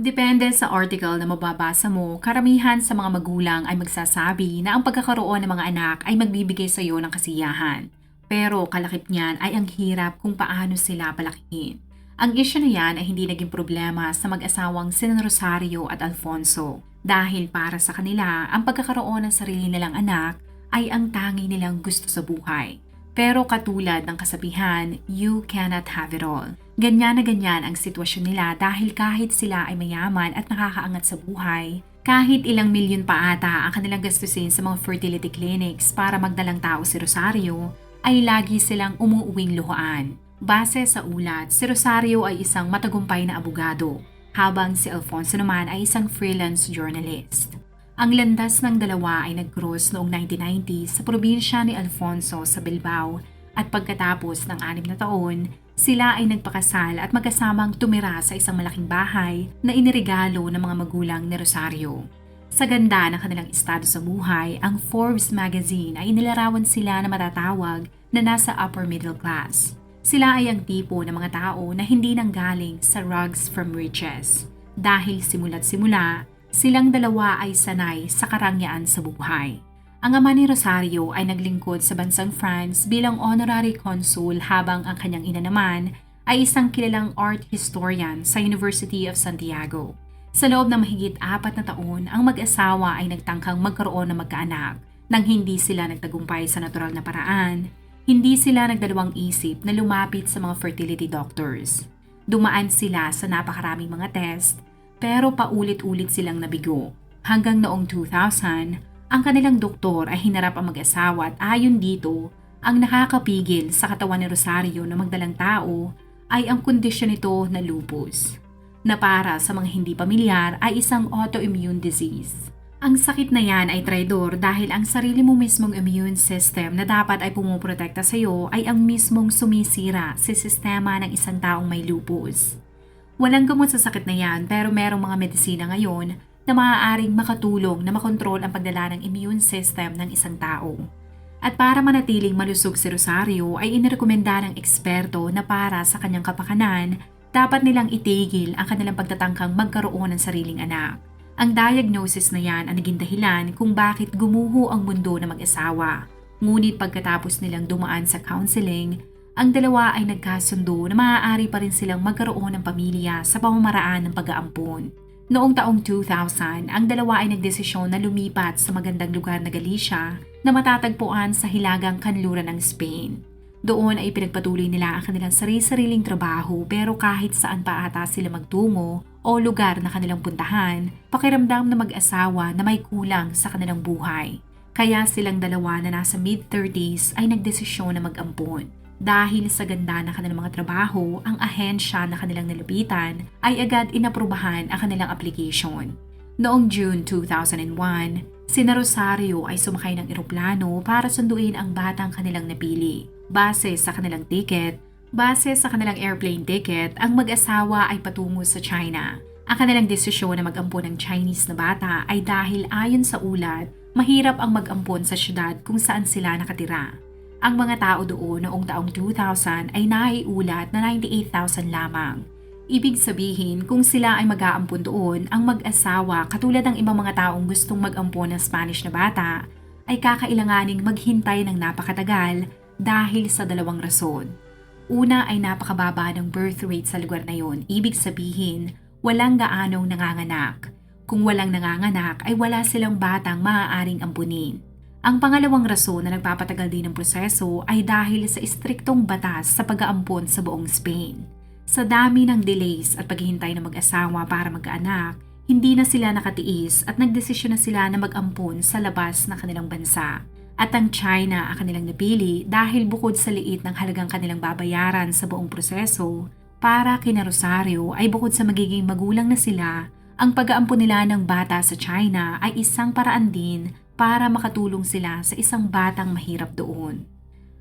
Depende sa article na mababasa mo, karamihan sa mga magulang ay magsasabi na ang pagkakaroon ng mga anak ay magbibigay sa iyo ng kasiyahan. Pero kalakip niyan ay ang hirap kung paano sila palakihin. Ang issue na yan ay hindi naging problema sa mag-asawang Sina Rosario at Alfonso dahil para sa kanila ang pagkakaroon ng sarili nilang anak ay ang tangi nilang gusto sa buhay. Pero katulad ng kasabihan, you cannot have it all. Ganyan na ganyan ang sitwasyon nila dahil kahit sila ay mayaman at nakakaangat sa buhay, kahit ilang milyon pa ata ang kanilang gastusin sa mga fertility clinics para magdalang tao si Rosario, ay lagi silang umuuwing luhaan. Base sa ulat, si Rosario ay isang matagumpay na abogado, habang si Alfonso naman ay isang freelance journalist. Ang landas ng dalawa ay nag-cross noong 1990 sa probinsya ni Alfonso sa Bilbao at pagkatapos ng anim na taon, sila ay nagpakasal at magkasamang tumira sa isang malaking bahay na iniregalo ng mga magulang ni Rosario. Sa ganda ng kanilang estado sa buhay, ang Forbes magazine ay inilarawan sila na matatawag na nasa upper middle class. Sila ay ang tipo ng mga tao na hindi nanggaling sa rugs from riches. Dahil simula't simula, silang dalawa ay sanay sa karangyaan sa buhay. Ang ama ni Rosario ay naglingkod sa bansang France bilang honorary consul habang ang kanyang ina naman ay isang kilalang art historian sa University of Santiago. Sa loob ng mahigit apat na taon, ang mag-asawa ay nagtangkang magkaroon ng magkaanak nang hindi sila nagtagumpay sa natural na paraan. Hindi sila nagdalawang isip na lumapit sa mga fertility doctors. Dumaan sila sa napakaraming mga test pero paulit-ulit silang nabigo. Hanggang noong 2000, ang kanilang doktor ay hinarap ang mag-asawa at ayon dito, ang nakakapigil sa katawan ni Rosario na magdalang tao ay ang kondisyon nito na lupus, na para sa mga hindi pamilyar ay isang autoimmune disease. Ang sakit na yan ay traidor dahil ang sarili mo mismong immune system na dapat ay pumuprotekta sa iyo ay ang mismong sumisira sa sistema ng isang taong may lupus. Walang gamot sa sakit na yan pero merong mga medisina ngayon na maaaring makatulong na makontrol ang pagdala ng immune system ng isang tao. At para manatiling malusog si Rosario ay inirekomenda ng eksperto na para sa kanyang kapakanan, dapat nilang itigil ang kanilang pagtatangkang magkaroon ng sariling anak. Ang diagnosis na yan ang naging dahilan kung bakit gumuho ang mundo ng mag-asawa. Ngunit pagkatapos nilang dumaan sa counseling, ang dalawa ay nagkasundo na maaari pa rin silang magkaroon ng pamilya sa pamamaraan ng pag-aampon. Noong taong 2000, ang dalawa ay nagdesisyon na lumipat sa magandang lugar na Galicia na matatagpuan sa hilagang kanluran ng Spain. Doon ay pinagpatuloy nila ang kanilang sarili-sariling trabaho pero kahit saan pa ata sila magtungo o lugar na kanilang puntahan, pakiramdam na mag-asawa na may kulang sa kanilang buhay. Kaya silang dalawa na nasa mid-30s ay nagdesisyon na mag-ampon. Dahil sa ganda ng kanilang mga trabaho, ang ahensya na kanilang nilapitan ay agad inaprubahan ang kanilang application. Noong June 2001, sina Rosario ay sumakay ng eroplano para sunduin ang batang kanilang napili. Base sa kanilang ticket, base sa kanilang airplane ticket, ang mag-asawa ay patungo sa China. Ang kanilang desisyon na mag-ampon ng Chinese na bata ay dahil ayon sa ulat, mahirap ang mag-ampon sa syudad kung saan sila nakatira. Ang mga tao doon noong taong 2000 ay naiulat na 98,000 lamang. Ibig sabihin, kung sila ay mag-aampon doon, ang mag-asawa katulad ng ibang mga taong gustong mag-ampon ng Spanish na bata, ay kakailanganing maghintay ng napakatagal dahil sa dalawang rason. Una ay napakababa ng birth rate sa lugar na yon. Ibig sabihin, walang gaanong nanganganak. Kung walang nanganganak ay wala silang batang maaaring ampunin. Ang pangalawang rason na nagpapatagal din ng proseso ay dahil sa istriktong batas sa pag-aampon sa buong Spain. Sa dami ng delays at paghihintay ng mag-asawa para magkaanak, hindi na sila nakatiis at nagdesisyon na sila na mag-ampon sa labas ng kanilang bansa. At ang China ang kanilang napili dahil bukod sa liit ng halagang kanilang babayaran sa buong proseso, para kina Rosario ay bukod sa magiging magulang na sila, Ang pag-aampo nila ng bata sa China ay isang paraan din para makatulong sila sa isang batang mahirap doon.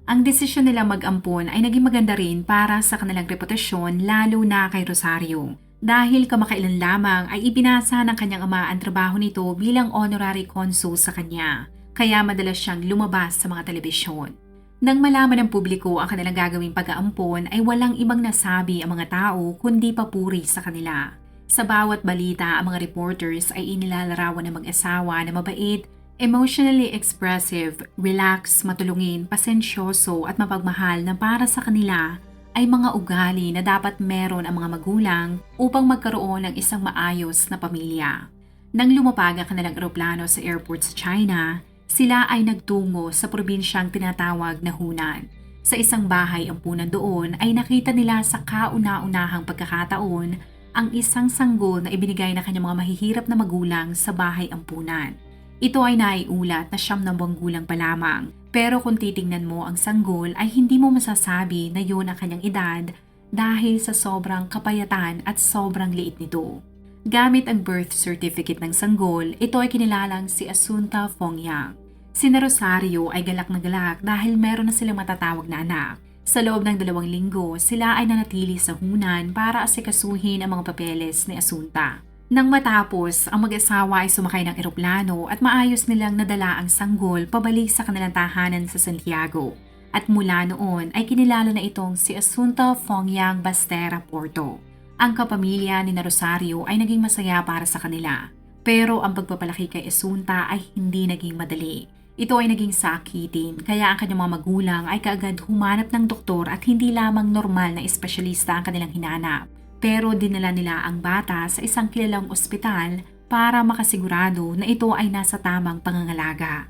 Ang desisyon nila mag-ampon ay naging maganda rin para sa kanilang reputasyon lalo na kay Rosario. Dahil kamakailan lamang ay ibinasa ng kanyang ama ang trabaho nito bilang honorary consul sa kanya, kaya madalas siyang lumabas sa mga telebisyon. Nang malaman ng publiko ang kanilang gagawing pag-aampon ay walang ibang nasabi ang mga tao kundi papuri sa kanila. Sa bawat balita, ang mga reporters ay inilalarawan ng mag-asawa na mabait, emotionally expressive, relax, matulungin, pasensyoso at mapagmahal na para sa kanila ay mga ugali na dapat meron ang mga magulang upang magkaroon ng isang maayos na pamilya. Nang lumapag ang kanilang eroplano sa airport sa China, sila ay nagtungo sa probinsyang tinatawag na Hunan. Sa isang bahay ampunan doon ay nakita nila sa kauna-unahang pagkakataon ang isang sanggol na ibinigay ng kanyang mga mahihirap na magulang sa bahay ampunan. Ito ay naiulat na siyam na buwang gulang pa lamang. Pero kung titingnan mo ang sanggol ay hindi mo masasabi na yun ang kanyang edad dahil sa sobrang kapayatan at sobrang liit nito. Gamit ang birth certificate ng sanggol, ito ay kinilalang si Asunta Fongyang. Si Rosario ay galak na galak dahil meron na silang matatawag na anak. Sa loob ng dalawang linggo, sila ay nanatili sa hunan para asikasuhin ang mga papeles ni Asunta. Nang matapos, ang mag-asawa ay sumakay ng eroplano at maayos nilang nadala ang sanggol pabalik sa kanilang tahanan sa Santiago. At mula noon ay kinilala na itong si Asunta Fongyang Bastera Porto. Ang kapamilya ni na Rosario ay naging masaya para sa kanila. Pero ang pagpapalaki kay Asunta ay hindi naging madali. Ito ay naging sakitin kaya ang kanyang mga magulang ay kaagad humanap ng doktor at hindi lamang normal na espesyalista ang kanilang hinanap pero dinala nila ang bata sa isang kilalang ospital para makasigurado na ito ay nasa tamang pangangalaga.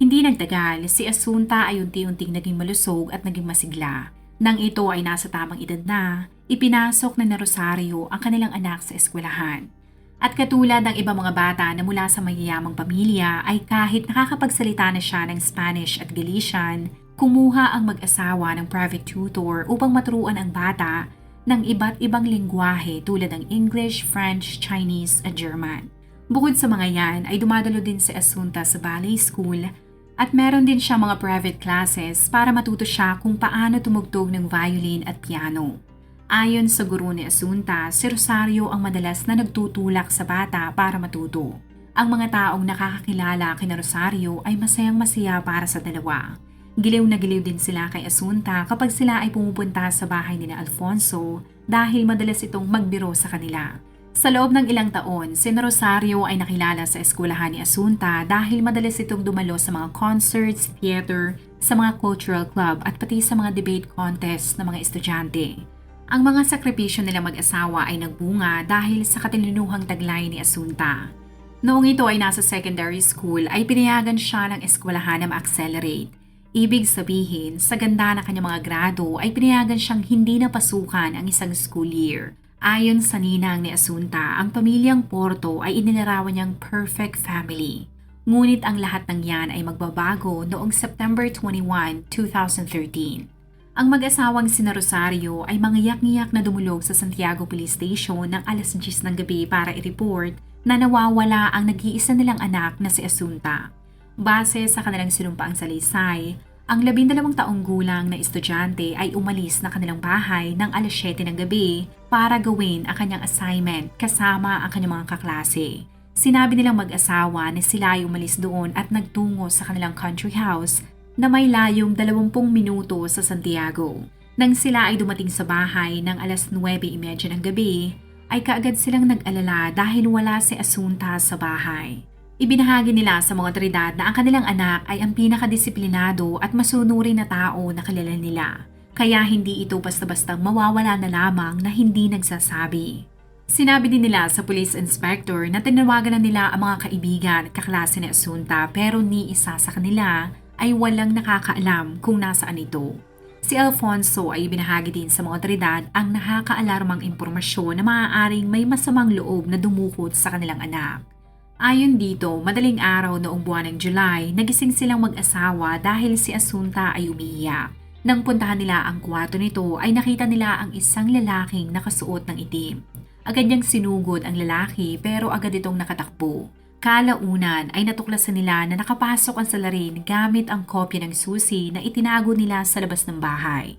Hindi nagtagal, si Asunta ay unti-unting naging malusog at naging masigla. Nang ito ay nasa tamang edad na, ipinasok na ni Rosario ang kanilang anak sa eskwelahan. At katulad ng ibang mga bata na mula sa mayayamang pamilya ay kahit nakakapagsalita na siya ng Spanish at Galician, kumuha ang mag-asawa ng private tutor upang maturuan ang bata ng iba't ibang lingwahe tulad ng English, French, Chinese at German. Bukod sa mga yan ay dumadalo din si Asunta sa ballet school at meron din siya mga private classes para matuto siya kung paano tumugtog ng violin at piano. Ayon sa guru ni Asunta, si Rosario ang madalas na nagtutulak sa bata para matuto. Ang mga taong nakakakilala kina Rosario ay masayang masaya para sa dalawa. Giliw na giliw din sila kay Asunta kapag sila ay pumupunta sa bahay ni na Alfonso dahil madalas itong magbiro sa kanila. Sa loob ng ilang taon, si Rosario ay nakilala sa eskwelahan ni Asunta dahil madalas itong dumalo sa mga concerts, theater, sa mga cultural club at pati sa mga debate contest ng mga estudyante. Ang mga sakripisyo nila mag-asawa ay nagbunga dahil sa katilinuhang taglay ni Asunta. Noong ito ay nasa secondary school ay pinayagan siya ng eskwelahan na ma-accelerate. Ibig sabihin, sa ganda ng kanyang mga grado ay pinayagan siyang hindi napasukan ang isang school year. Ayon sa ninang ni Asunta, ang pamilyang Porto ay inilarawan niyang perfect family. Ngunit ang lahat ng yan ay magbabago noong September 21, 2013. Ang mag-asawang sina Rosario ay mangiyak-ngiyak na dumulog sa Santiago Police Station ng alas 10 ng gabi para i-report na nawawala ang nag-iisa nilang anak na si Asunta. Base sa kanilang sinumpaang salaysay, ang labindalawang taong gulang na estudyante ay umalis na kanilang bahay ng alas 7 ng gabi para gawin ang kanyang assignment kasama ang kanyang mga kaklase. Sinabi nilang mag-asawa na sila ay umalis doon at nagtungo sa kanilang country house na may layong 20 minuto sa Santiago. Nang sila ay dumating sa bahay ng alas 9.30 ng gabi, ay kaagad silang nag-alala dahil wala si Asunta sa bahay. Ibinahagi nila sa mga otoridad na ang kanilang anak ay ang pinakadisiplinado at masunuri na tao na kilala nila. Kaya hindi ito basta-basta mawawala na lamang na hindi nagsasabi. Sinabi din nila sa police inspector na tinawagan na nila ang mga kaibigan at kaklase ni Asunta pero ni isa sa kanila ay walang nakakaalam kung nasaan ito. Si Alfonso ay binahagi din sa mga otoridad ang nakakaalarmang impormasyon na maaaring may masamang loob na dumukot sa kanilang anak. Ayon dito, madaling araw noong buwan ng July, nagising silang mag-asawa dahil si Asunta ay umiiyak. Nang puntahan nila ang kwarto nito ay nakita nila ang isang lalaking nakasuot ng itim. Agad niyang sinugod ang lalaki pero agad itong nakatakbo. Kalaunan ay natuklasan nila na nakapasok ang salarin gamit ang kopya ng susi na itinago nila sa labas ng bahay.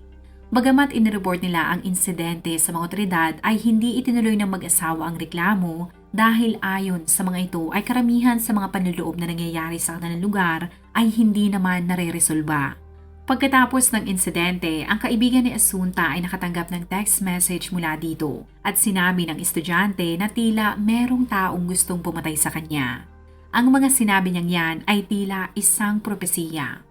Bagamat inireport nila ang insidente sa mga otoridad ay hindi itinuloy ng mag-asawa ang reklamo dahil ayon sa mga ito ay karamihan sa mga panluloob na nangyayari sa kanilang lugar ay hindi naman nare-resolba. Pagkatapos ng insidente, ang kaibigan ni Asunta ay nakatanggap ng text message mula dito at sinabi ng estudyante na tila merong taong gustong pumatay sa kanya. Ang mga sinabi niyang yan ay tila isang propesiya.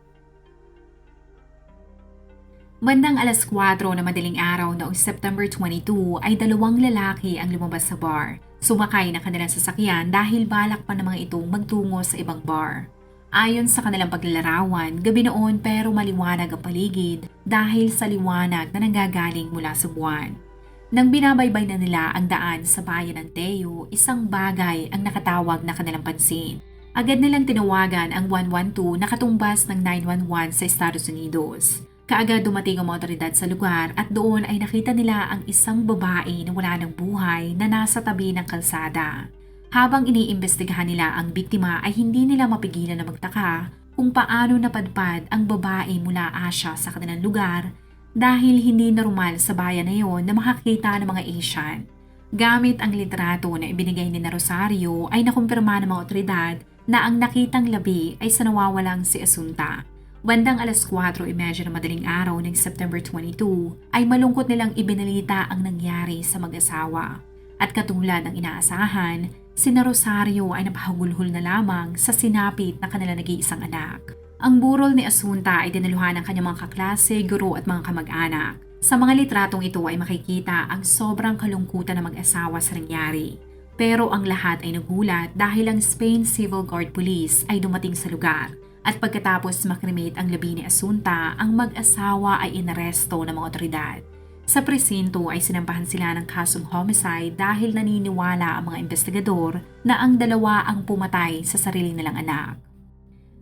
Bandang alas 4 na madaling araw noong September 22 ay dalawang lalaki ang lumabas sa bar. Sumakay na kanilang sasakyan dahil balak pa ng mga itong magtungo sa ibang bar. Ayon sa kanilang paglalarawan, gabi noon pero maliwanag ang paligid dahil sa liwanag na nanggagaling mula sa buwan. Nang binabaybay na nila ang daan sa bayan ng Teo, isang bagay ang nakatawag na kanilang pansin. Agad nilang tinawagan ang 112 na katumbas ng 911 sa Estados Unidos. Kaagad dumating ang mga sa lugar at doon ay nakita nila ang isang babae na wala ng buhay na nasa tabi ng kalsada. Habang iniimbestigahan nila ang biktima ay hindi nila mapigilan na magtaka kung paano napadpad ang babae mula Asia sa kanilang lugar dahil hindi normal sa bayan na yon na makakita ng mga Asian. Gamit ang litrato na ibinigay ni na Rosario ay nakumpirma ng mga otoridad na ang nakitang labi ay sa nawawalang si Asunta. Bandang alas 4.30 ng madaling araw ng September 22 ay malungkot nilang ibinalita ang nangyari sa mag-asawa. At katulad ng inaasahan, Sina Rosario ay napahagulhol na lamang sa sinapit na kanila nag-iisang anak. Ang burol ni Asunta ay dinaluhan ng kanyang mga kaklase, guro at mga kamag-anak. Sa mga litratong ito ay makikita ang sobrang kalungkutan ng mag-asawa sa nangyari. Pero ang lahat ay nagulat dahil ang Spain Civil Guard Police ay dumating sa lugar. At pagkatapos makrimate ang labi ni Asunta, ang mag-asawa ay inaresto ng mga otoridad. Sa presinto ay sinampahan sila ng kasong homicide dahil naniniwala ang mga investigador na ang dalawa ang pumatay sa sarili nilang anak.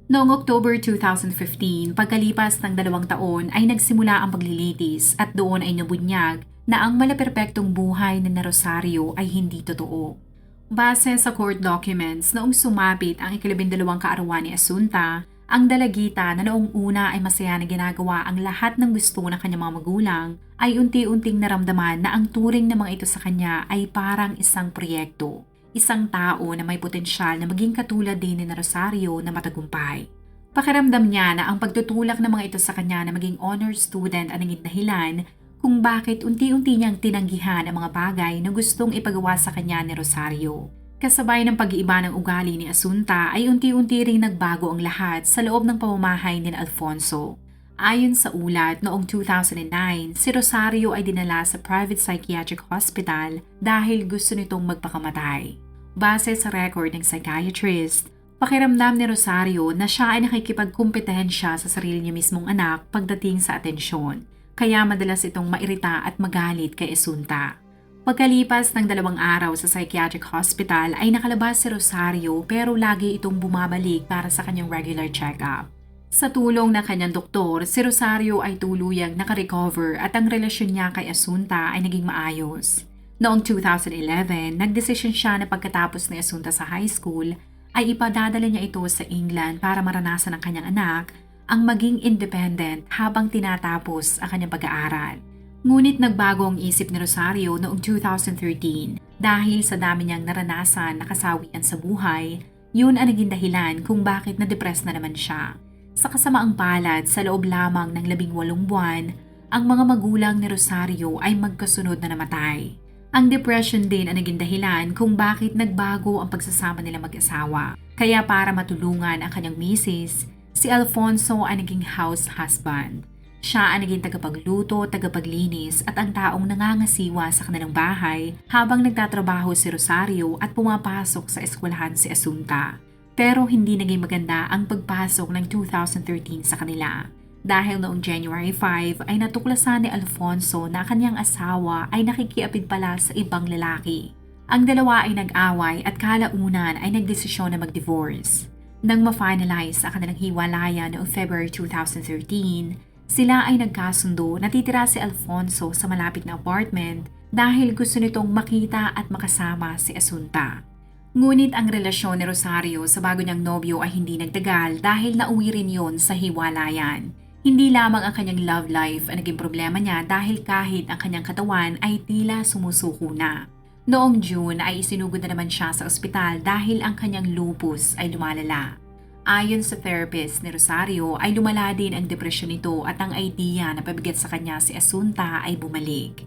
Noong October 2015, pagkalipas ng dalawang taon ay nagsimula ang paglilitis at doon ay nabunyag na ang malaperpektong buhay ni Rosario ay hindi totoo. Base sa court documents, noong sumapit ang ikalabindalawang kaarawan ni Asunta, ang dalagita na noong una ay masaya na ginagawa ang lahat ng gusto ng kanyang mga magulang, ay unti-unting naramdaman na ang turing ng mga ito sa kanya ay parang isang proyekto. Isang tao na may potensyal na maging katulad din ni na Rosario na matagumpay. Pakiramdam niya na ang pagtutulak ng mga ito sa kanya na maging honor student ang naging dahilan kung bakit unti-unti niyang tinanggihan ang mga bagay na gustong ipagawa sa kanya ni Rosario. Kasabay ng pag-iiba ng ugali ni Asunta ay unti-unti ring nagbago ang lahat sa loob ng pamamahay ni Alfonso. Ayon sa ulat, noong 2009, si Rosario ay dinala sa private psychiatric hospital dahil gusto nitong magpakamatay. Base sa record ng psychiatrist, pakiramdam ni Rosario na siya ay nakikipagkumpetensya sa sarili niya mismong anak pagdating sa atensyon, kaya madalas itong mairita at magalit kay Asunta. Pagkalipas ng dalawang araw sa psychiatric hospital ay nakalabas si Rosario pero lagi itong bumabalik para sa kanyang regular check-up. Sa tulong ng kanyang doktor, si Rosario ay tuluyang nakarecover at ang relasyon niya kay Asunta ay naging maayos. Noong 2011, nagdesisyon siya na pagkatapos ni Asunta sa high school ay ipadadala niya ito sa England para maranasan ng kanyang anak ang maging independent habang tinatapos ang kanyang pag-aaral. Ngunit nagbago ang isip ni Rosario noong 2013 dahil sa dami niyang naranasan na kasawian sa buhay, yun ang naging dahilan kung bakit na-depress na naman siya. Sa kasamaang palad sa loob lamang ng labing walong buwan, ang mga magulang ni Rosario ay magkasunod na namatay. Ang depression din ang naging dahilan kung bakit nagbago ang pagsasama nila mag-asawa. Kaya para matulungan ang kanyang misis, si Alfonso ay naging house husband. Siya ang naging tagapagluto, tagapaglinis at ang taong nangangasiwa sa kanilang bahay habang nagtatrabaho si Rosario at pumapasok sa eskwelahan si Asunta. Pero hindi naging maganda ang pagpasok ng 2013 sa kanila. Dahil noong January 5 ay natuklasan ni Alfonso na kanyang asawa ay nakikiapid pala sa ibang lalaki. Ang dalawa ay nag-away at kalaunan ay nagdesisyon na mag-divorce. Nang ma-finalize ang kanilang hiwalayan noong February 2013, sila ay nagkasundo na titira si Alfonso sa malapit na apartment dahil gusto nitong makita at makasama si Asunta. Ngunit ang relasyon ni Rosario sa bago niyang nobyo ay hindi nagtagal dahil nauwi rin yon sa hiwalayan. Hindi lamang ang kanyang love life ang naging problema niya dahil kahit ang kanyang katawan ay tila sumusuko na. Noong June ay isinugod na naman siya sa ospital dahil ang kanyang lupus ay lumalala. Ayon sa therapist ni Rosario ay lumala din ang depresyon nito at ang idea na pabigat sa kanya si Asunta ay bumalik.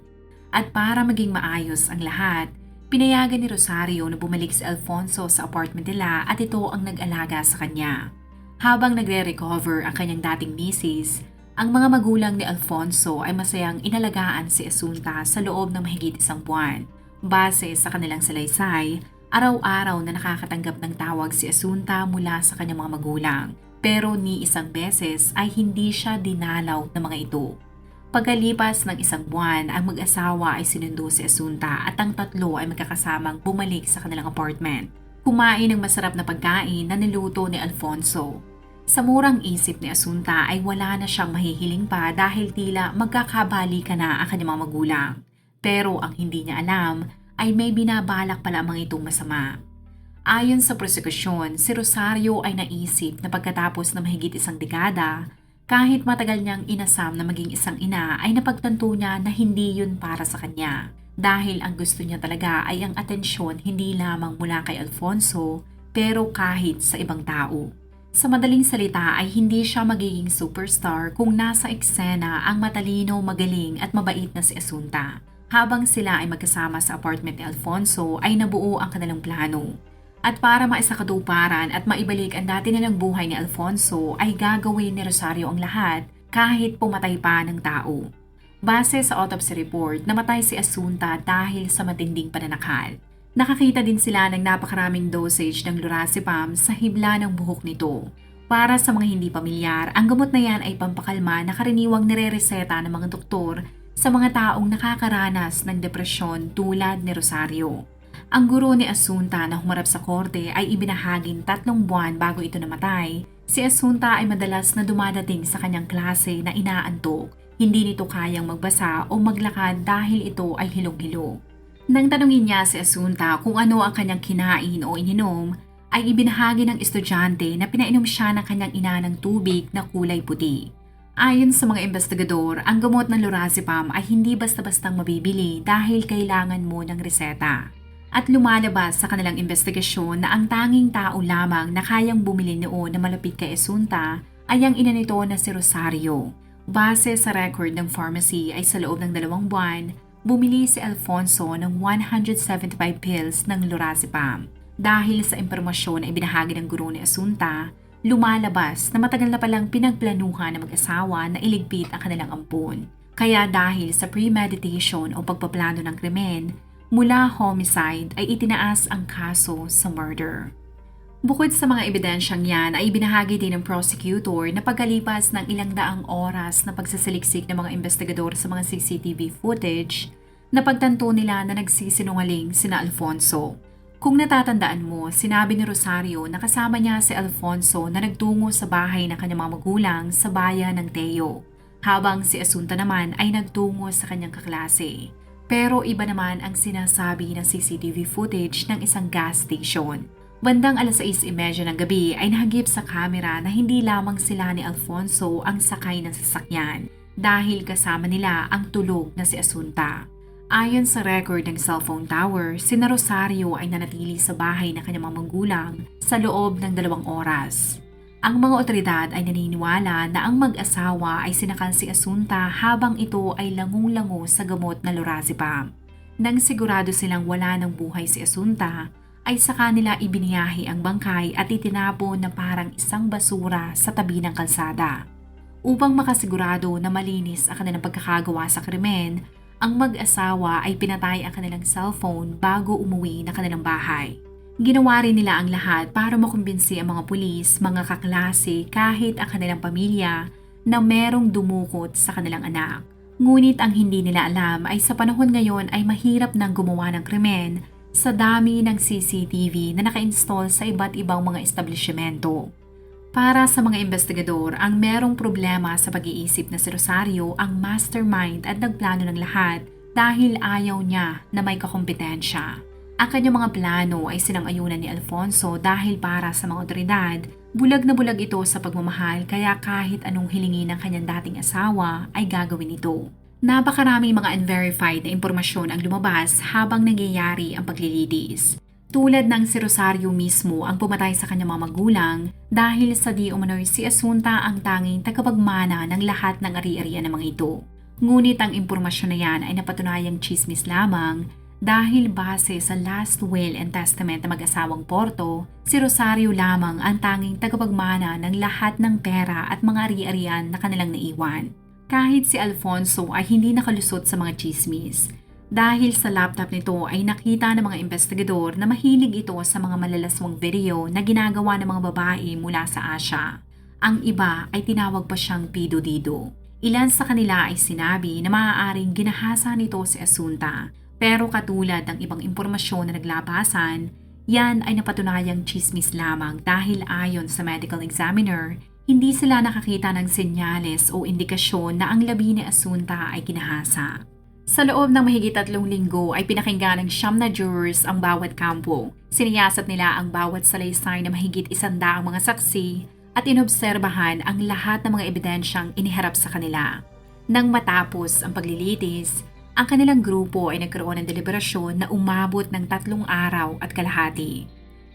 At para maging maayos ang lahat, pinayagan ni Rosario na bumalik si Alfonso sa apartment nila at ito ang nag-alaga sa kanya. Habang nagre-recover ang kanyang dating misis, ang mga magulang ni Alfonso ay masayang inalagaan si Asunta sa loob ng mahigit isang buwan. Base sa kanilang salaysay, araw-araw na nakakatanggap ng tawag si Asunta mula sa kanyang mga magulang. Pero ni isang beses ay hindi siya dinalaw ng mga ito. Pagkalipas ng isang buwan, ang mag-asawa ay sinundo si Asunta at ang tatlo ay magkakasamang bumalik sa kanilang apartment. Kumain ng masarap na pagkain na niluto ni Alfonso. Sa murang isip ni Asunta ay wala na siyang mahihiling pa dahil tila magkakabali ka na ang kanyang mga magulang. Pero ang hindi niya alam ay may binabalak pala ang mga itong masama. Ayon sa prosekusyon, si Rosario ay naisip na pagkatapos ng mahigit isang dekada, kahit matagal niyang inasam na maging isang ina ay napagtanto niya na hindi yun para sa kanya. Dahil ang gusto niya talaga ay ang atensyon hindi lamang mula kay Alfonso pero kahit sa ibang tao. Sa madaling salita ay hindi siya magiging superstar kung nasa eksena ang matalino, magaling at mabait na si Asunta. Habang sila ay magkasama sa apartment ni Alfonso ay nabuo ang kanilang plano. At para maisakatuparan at maibalik ang dati nilang buhay ni Alfonso ay gagawin ni Rosario ang lahat kahit pumatay pa ng tao. Base sa autopsy report, namatay si Asunta dahil sa matinding pananakal. Nakakita din sila ng napakaraming dosage ng lorazepam sa hibla ng buhok nito. Para sa mga hindi pamilyar, ang gamot na yan ay pampakalma na karaniwang nire-reseta ng mga doktor sa mga taong nakakaranas ng depresyon tulad ni Rosario. Ang guro ni Asunta na humarap sa korte ay ibinahaging tatlong buwan bago ito namatay. Si Asunta ay madalas na dumadating sa kanyang klase na inaantok. Hindi nito kayang magbasa o maglakad dahil ito ay hilong-hilo. Nang tanungin niya si Asunta kung ano ang kanyang kinain o ininom, ay ibinahagi ng estudyante na pinainom siya ng kanyang ina ng tubig na kulay puti. Ayon sa mga investigador, ang gamot ng lorazepam ay hindi basta-bastang mabibili dahil kailangan mo ng reseta at lumalabas sa kanilang investigasyon na ang tanging tao lamang na kayang bumili noon na malapit kay Esunta ay ang ina nito na si Rosario. Base sa record ng pharmacy ay sa loob ng dalawang buwan, bumili si Alfonso ng 175 pills ng lorazepam. Dahil sa impormasyon na ibinahagi ng guro ni Asunta, lumalabas na matagal na palang pinagplanuhan ng mag-asawa na iligpit ang kanilang ampon. Kaya dahil sa premeditation o pagpaplano ng krimen, mula homicide ay itinaas ang kaso sa murder. Bukod sa mga ebidensyang yan ay ibinahagi din ng prosecutor na pagkalipas ng ilang daang oras na pagsasaliksik ng mga investigador sa mga CCTV footage, napagtanto nila na nagsisinungaling sina Alfonso. Kung natatandaan mo, sinabi ni Rosario na kasama niya si Alfonso na nagtungo sa bahay ng kanyang mga magulang sa bayan ng Teo, habang si Asunta naman ay nagtungo sa kanyang kaklase. Pero iba naman ang sinasabi ng CCTV footage ng isang gas station. Bandang alas 6.30 ng gabi ay nahagip sa kamera na hindi lamang sila ni Alfonso ang sakay ng sasakyan dahil kasama nila ang tulog na si Asunta. Ayon sa record ng cellphone tower, si Rosario ay nanatili sa bahay ng kanyang mga magulang sa loob ng dalawang oras. Ang mga otoridad ay naniniwala na ang mag-asawa ay sinakal si Asunta habang ito ay langung-lango sa gamot na lorazepam. Nang sigurado silang wala ng buhay si Asunta, ay sa kanila ibiniyahi ang bangkay at itinapon na parang isang basura sa tabi ng kalsada. Upang makasigurado na malinis ang kanilang pagkakagawa sa krimen, ang mag-asawa ay pinatay ang kanilang cellphone bago umuwi na kanilang bahay. Ginawa rin nila ang lahat para makumbinsi ang mga pulis, mga kaklase, kahit ang kanilang pamilya na merong dumukot sa kanilang anak. Ngunit ang hindi nila alam ay sa panahon ngayon ay mahirap nang gumawa ng krimen sa dami ng CCTV na naka-install sa iba't ibang mga establishmento. Para sa mga investigador, ang merong problema sa pag-iisip na si Rosario ang mastermind at nagplano ng lahat dahil ayaw niya na may kakompetensya. Ang kanyang mga plano ay sinang-ayunan ni Alfonso dahil para sa mga otoridad, bulag na bulag ito sa pagmamahal kaya kahit anong hilingin ng kanyang dating asawa ay gagawin ito. Napakaraming mga unverified na impormasyon ang lumabas habang nangyayari ang paglilitis. Tulad ng si Rosario mismo ang pumatay sa kanyang mga magulang dahil sa di umano'y si Asunta ang tanging tagapagmana ng lahat ng ari-arian ng mga ito. Ngunit ang impormasyon na yan ay napatunayang chismis lamang dahil base sa last will and testament ng mag-asawang Porto, si Rosario lamang ang tanging tagapagmana ng lahat ng pera at mga ari-arian na kanilang naiwan. Kahit si Alfonso ay hindi nakalusot sa mga chismis. Dahil sa laptop nito ay nakita ng mga investigador na mahilig ito sa mga malalaswang video na ginagawa ng mga babae mula sa Asia. Ang iba ay tinawag pa siyang pido-dido. Ilan sa kanila ay sinabi na maaaring ginahasa nito si Asunta pero katulad ng ibang impormasyon na naglabasan, yan ay napatunayang chismis lamang dahil ayon sa medical examiner, hindi sila nakakita ng senyales o indikasyon na ang labi ni Asunta ay ginahasa. Sa loob ng mahigit tatlong linggo ay pinakinggan ng siyam na jurors ang bawat kampo. Siniyasat nila ang bawat salaysay na mahigit isandaang mga saksi at inobserbahan ang lahat ng mga ebidensyang iniharap sa kanila. Nang matapos ang paglilitis, ang kanilang grupo ay nagkaroon ng deliberasyon na umabot ng tatlong araw at kalahati.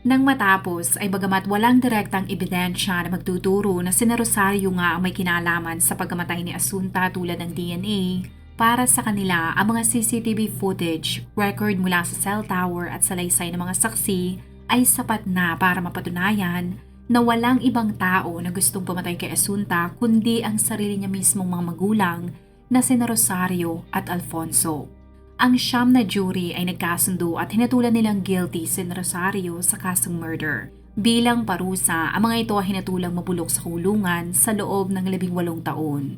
Nang matapos ay bagamat walang direktang ebidensya na magtuturo na si Rosario nga ang may kinalaman sa pagkamatay ni Asunta tulad ng DNA, para sa kanila ang mga CCTV footage, record mula sa cell tower at salaysay ng mga saksi ay sapat na para mapatunayan na walang ibang tao na gustong pumatay kay Asunta kundi ang sarili niya mismong mga magulang na si Rosario at Alfonso. Ang siyam na jury ay nagkasundo at hinatulan nilang guilty si Rosario sa kasong murder. Bilang parusa, ang mga ito ay hinatulang mabulok sa kulungan sa loob ng labing walong taon.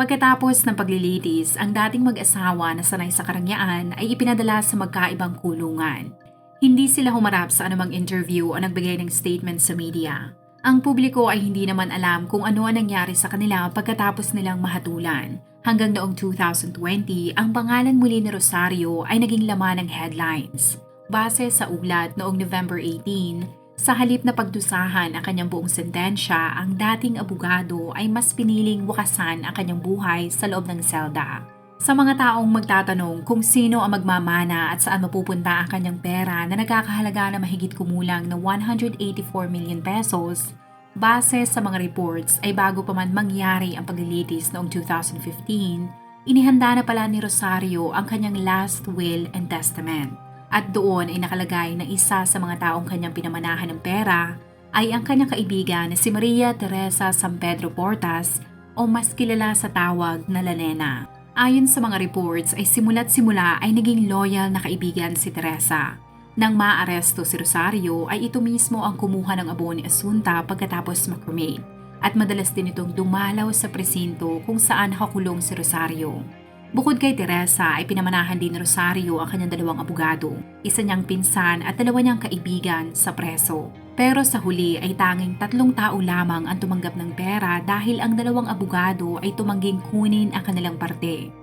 Pagkatapos ng paglilitis, ang dating mag-asawa na sanay sa karangyaan ay ipinadala sa magkaibang kulungan. Hindi sila humarap sa anumang interview o nagbigay ng statement sa media. Ang publiko ay hindi naman alam kung ano ang nangyari sa kanila pagkatapos nilang mahatulan. Hanggang noong 2020, ang pangalan muli ni Rosario ay naging laman ng headlines. Base sa ulat noong November 18, sa halip na pagdusahan ang kanyang buong sentensya, ang dating abogado ay mas piniling wakasan ang kanyang buhay sa loob ng selda. Sa mga taong magtatanong kung sino ang magmamana at saan mapupunta ang kanyang pera na nagkakahalaga na mahigit kumulang na 184 million pesos, base sa mga reports ay bago pa man mangyari ang paglilitis noong 2015, inihanda na pala ni Rosario ang kanyang last will and testament. At doon ay nakalagay na isa sa mga taong kanyang pinamanahan ng pera ay ang kanyang kaibigan na si Maria Teresa San Pedro Portas o mas kilala sa tawag na Lanena. Ayon sa mga reports ay simula't simula ay naging loyal na kaibigan si Teresa. Nang maaresto si Rosario ay ito mismo ang kumuha ng abo ni Asunta pagkatapos makremate at madalas din itong dumalaw sa presinto kung saan nakakulong si Rosario. Bukod kay Teresa ay pinamanahan din ni Rosario ang kanyang dalawang abogado, isa niyang pinsan at dalawa niyang kaibigan sa preso. Pero sa huli ay tanging tatlong tao lamang ang tumanggap ng pera dahil ang dalawang abogado ay tumangging kunin ang kanilang parte.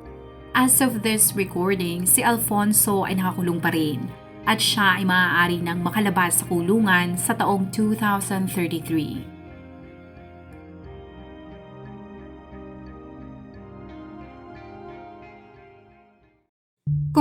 As of this recording, si Alfonso ay nakakulong pa rin at siya ay maaari nang makalabas sa kulungan sa taong 2033.